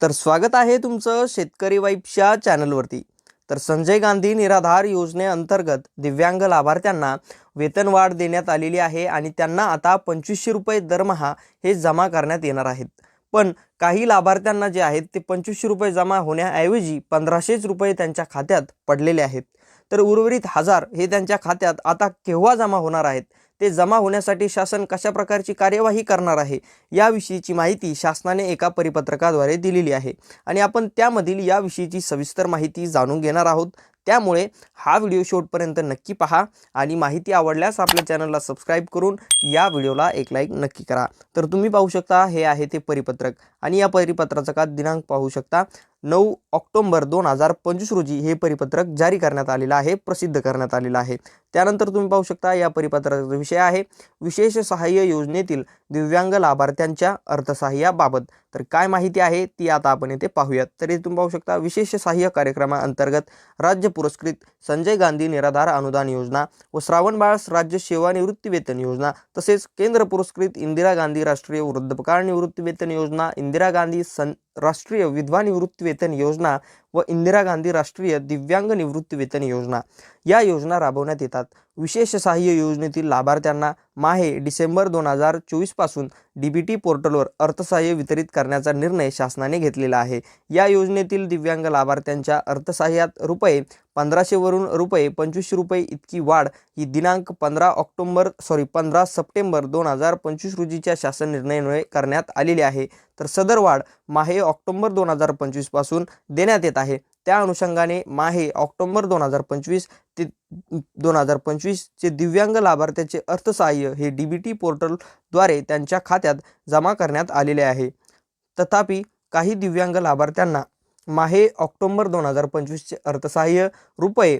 तर स्वागत आहे तुमचं शेतकरी वाईफच्या चॅनलवरती. तर संजय गांधी निराधार योजनेअंतर्गत दिव्यांग लाभार्थ्यांना वेतनवाढ देण्यात आलेली आहे आणि त्यांना आता पंचवीसशे रुपये दरमहा हे जमा करण्यात येणार आहेत. पण काही लाभार्थ्यांना जे आहेत ते पंचवीसशे रुपये जमा होण्याऐवजी पंधराशेच रुपये त्यांच्या खात्यात पडलेले आहेत. तर उर्वरित हजार हे त्यांच्या खात्यात आता केव्हा जमा होणार आहेत? ते जमा होण्यासाठी शासन कशा प्रकारची कार्यवाही करणार आहे याविषयीची माहिती शासनाने एका परिपत्रकाद्वारे दिलेली आहे. आणि आपण त्यामधील याविषयीची सविस्तर माहिती जाणून घेणार आहोत. त्यामुळे हा व्हिडिओ शेवटपर्यंत नक्की पहा आणि माहिती आवडल्यास आपल्या चॅनलला सबस्क्राईब करून या व्हिडिओला एक लाईक नक्की करा. तर तुम्ही पाहू शकता हे आहे ते परिपत्रक. आणि या परिपत्राचा का दिनांक पाहू शकता नऊ ऑक्टोंबर दोन हजार पंचवीस रोजी हे परिपत्रक जारी करण्यात आलेलं आहे प्रसिद्ध करण्यात आलेलं आहे. त्यानंतर तुम्ही पाहू शकता या परिपत्रकाचा विषय आहे विशेष सहाय्य योजनेतील दिव्यांग लाभार्थ्यांच्या अर्थसहाय्याबाबत. तर काय माहिती आहे ती आता आपण येथे पाहूयात. तर इथे तुम्ही पाहू शकता विशेष सहाय्य कार्यक्रमाअंतर्गत राज्य पुरस्कृत संजय गांधी निराधार अनुदान योजना व श्रावणबाळ राज्य सेवानिवृत्ती वेतन योजना तसेच केंद्र पुरस्कृत इंदिरा गांधी राष्ट्रीय वृद्धपकाळ निवृत्ती वेतन योजना इंदिरा गांधी सन राष्ट्रीय विधवा निवृत्ती वेतन योजना व इंदिरा गांधी राष्ट्रीय दिव्यांग निवृत्ती वेतन योजना. या योजना राबवण्यात येतात. विशेष सहाय्य योजनेतील लाभार्थ्यांना माहे डिसेंबर दोन हजार चोवीसपासून डी बी टी पोर्टलवर अर्थसहाय्य वितरित करण्याचा निर्णय शासनाने घेतलेला आहे. या योजनेतील दिव्यांग लाभार्थ्यांच्या अर्थसहाय्यात रुपये पंधराशेवरून रुपये पंचवीसशे रुपये इतकी वाढ ही दिनांक पंधरा ऑक्टोंबर सॉरी पंधरा सप्टेंबर दोन हजार पंचवीस रोजीच्या शासन निर्णयामुळे करण्यात आलेली आहे. तर सदर वाढ माहे ऑक्टोंबर दोन हजार पंचवीसपासून देण्यात येत आहे. त्या अनुषंगाने माहे ऑक्टोंबर दोन हजार पंचवीस ते दोन हजार पंचवीसचे दिव्यांग लाभार्थ्याचे अर्थसहाय्य हे डी बी टी पोर्टलद्वारे त्यांच्या खात्यात जमा करण्यात आलेले आहे. तथापि काही दिव्यांग लाभार्थ्यांना माहे ऑक्टोंबर दोन हजार पंचवीसचे अर्थसहाय्य रुपये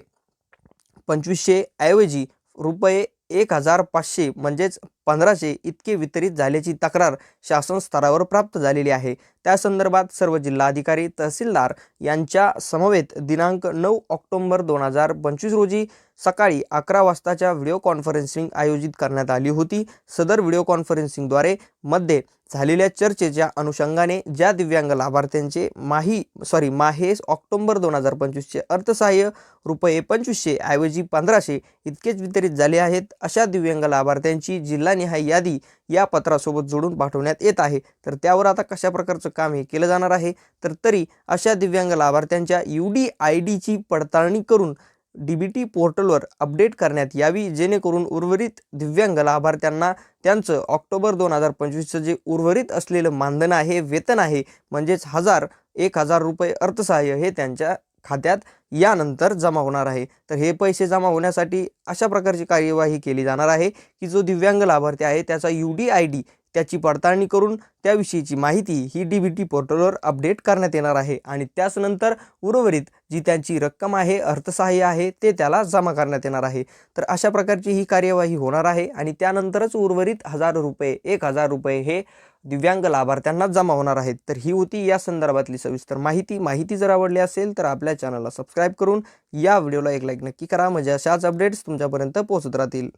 पंचवीसशे ऐवजी रुपये एक हजार पाचशे म्हणजेच पंधराशे इतके वितरित झाल्याची तक्रार शासन स्तरावर प्राप्त झालेली आहे. त्या संदर्भात सर्व जिल्हाधिकारी तहसीलदार यांच्या समवेत दिनांक नऊ ऑक्टोंबर दोन हजार पंचवीस रोजी सकाळी अकरा वाजताच्या व्हिडिओ कॉन्फरन्सिंग आयोजित करण्यात आली होती. सदर व्हिडिओ कॉन्फरन्सिंगद्वारे मध्ये झालेल्या चर्चेच्या अनुषंगाने ज्या दिव्यांग लाभार्थ्यांचे माही सॉरी माहेस ऑक्टोंबर दोन हजार पंचवीसचे अर्थसहाय्य रुपये पंचवीसशे ऐवजी पंधराशे इतकेच वितरित झाले आहेत अशा दिव्यांग लाभार्थ्यांची जिल्हानिहाय यादी या पत्रासोबत जोडून पाठवण्यात येत आहे. तर त्यावर आता कशा प्रकारचं काम हे केलं जाणार आहे. तर तरी अशा दिव्यांग लाभार्थ्यांच्या यू डी आय डीची पडताळणी करून डी बी टी पोर्टलवर अपडेट करण्यात यावी जेणेकरून उर्वरित दिव्यांग लाभार्थ्यांना त्यांचं ऑक्टोबर दोन हजार पंचवीसचं जे उर्वरित असलेलं मानधन आहे वेतन आहे म्हणजेच हजार एक हजार रुपये अर्थसहाय्य हे त्यांच्या खात्यात यानंतर जमा होणार आहे. तर हे पैसे जमा होण्यासाठी अशा प्रकारची कार्यवाही केली जाणार आहे की जो दिव्यांग लाभार्थी आहे त्याचा यू डी आय डी त्याची पडताळणी करून त्याविषयीची माहिती ही डी बी टी पोर्टलवर अपडेट करण्यात येणार आहे. आणि त्याचनंतर उर्वरित जी त्यांची रक्कम आहे अर्थसहाय्य आहे ते त्याला जमा करण्यात येणार आहे. तर अशा प्रकारची ही कार्यवाही होणार आहे आणि त्यानंतरच उर्वरित हजार रुपये एक हजार रुपये हे दिव्यांग लाभार्थ्यांना जमा होणार आहेत. तर ही होती या संदर्भातली सविस्तर माहिती. माहिती जर आवडली असेल तर आपल्या चॅनलला सबस्क्राईब करून या व्हिडिओला एक लाईक नक्की करा. म्हणजे अशाच अपडेट्स तुमच्यापर्यंत पोहोचत राहतील.